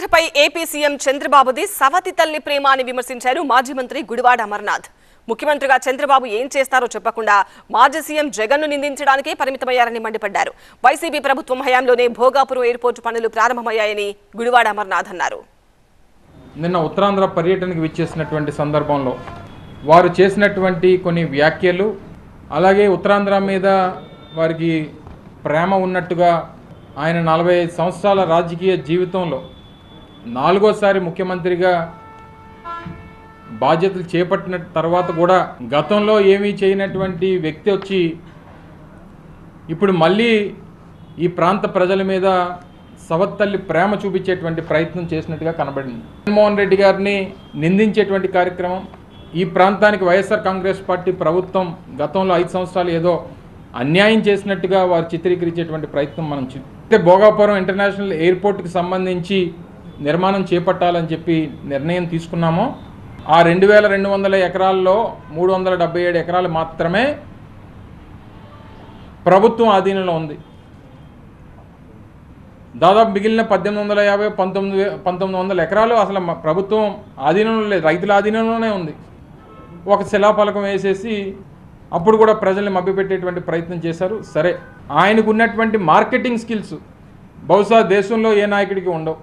ఉత్తరాంధ్రపై AP CM చంద్రబాబుది సవతి తల్లి ప్రేమ అని విమర్శించారు మాజీ మంత్రి గుడివాడ అమర్నాథ్. ముఖ్యమంత్రిగా చంద్రబాబు ఏం చేస్తారో చెప్పకుండా మాజీ సీఎం జగన్ను నిందించడానికే పరిమితమయ్యారని మండిపడ్డారు. వైసీపీ ప్రభుత్వం హయాంలోనే భోగాపురం ఎయిర్పోర్టు పనులు ప్రారంభమయ్యాయని గుడివాడ అమర్నాథ్ అన్నారు. నిన్న ఉత్తరాంధ్ర పర్యటనకు విచ్చేసినటువంటి సందర్భంలో వారు చేసినటువంటి కొన్ని వ్యాఖ్యలు అలాగే ఉత్తరాంధ్ర మీద వారికి ప్రేమ ఉన్నట్టుగా ఆయన నలభై ఐదు సంవత్సరాల రాజకీయ జీవితంలో నాలుగోసారి ముఖ్యమంత్రిగా బాధ్యతలు చేపట్టిన తర్వాత కూడా గతంలో ఏమీ చేయనటువంటి వ్యక్తి వచ్చి ఇప్పుడు మళ్ళీ ఈ ప్రాంత ప్రజల మీద సవత్తల్లి ప్రేమ చూపించేటువంటి ప్రయత్నం చేసినట్టుగా కనబడింది. జగన్మోహన్ రెడ్డి గారిని నిందించేటువంటి కార్యక్రమం ఈ ప్రాంతానికి వైఎస్ఆర్ కాంగ్రెస్ పార్టీ ప్రభుత్వం గతంలో ఐదు సంవత్సరాలు ఏదో అన్యాయం చేసినట్టుగా వారు చిత్రీకరించేటువంటి ప్రయత్నం మనం చూ అయితే భోగాపురం ఇంటర్నేషనల్ ఎయిర్పోర్ట్కి సంబంధించి నిర్మాణం చేపట్టాలని చెప్పి నిర్ణయం తీసుకున్నామో ఆ రెండు వేల రెండు వందల ఎకరాల్లో మూడు వందల డెబ్బై ఏడు ఎకరాలు మాత్రమే ప్రభుత్వం ఆధీనంలో ఉంది. దాదాపు మిగిలిన పద్దెనిమిది వందల యాభై పంతొమ్మిది పంతొమ్మిది వందల ఎకరాలు అసలు ప్రభుత్వం ఆధీనంలో లేదు రైతుల ఆధీనంలోనే ఉంది. ఒక శిలాఫలకం వేసేసి అప్పుడు కూడా ప్రజల్ని మభ్యపెట్టేటువంటి ప్రయత్నం చేశారు. సరే ఆయనకు ఉన్నటువంటి మార్కెటింగ్ స్కిల్స్ బహుశా దేశంలో ఏ నాయకుడికి ఉండవు.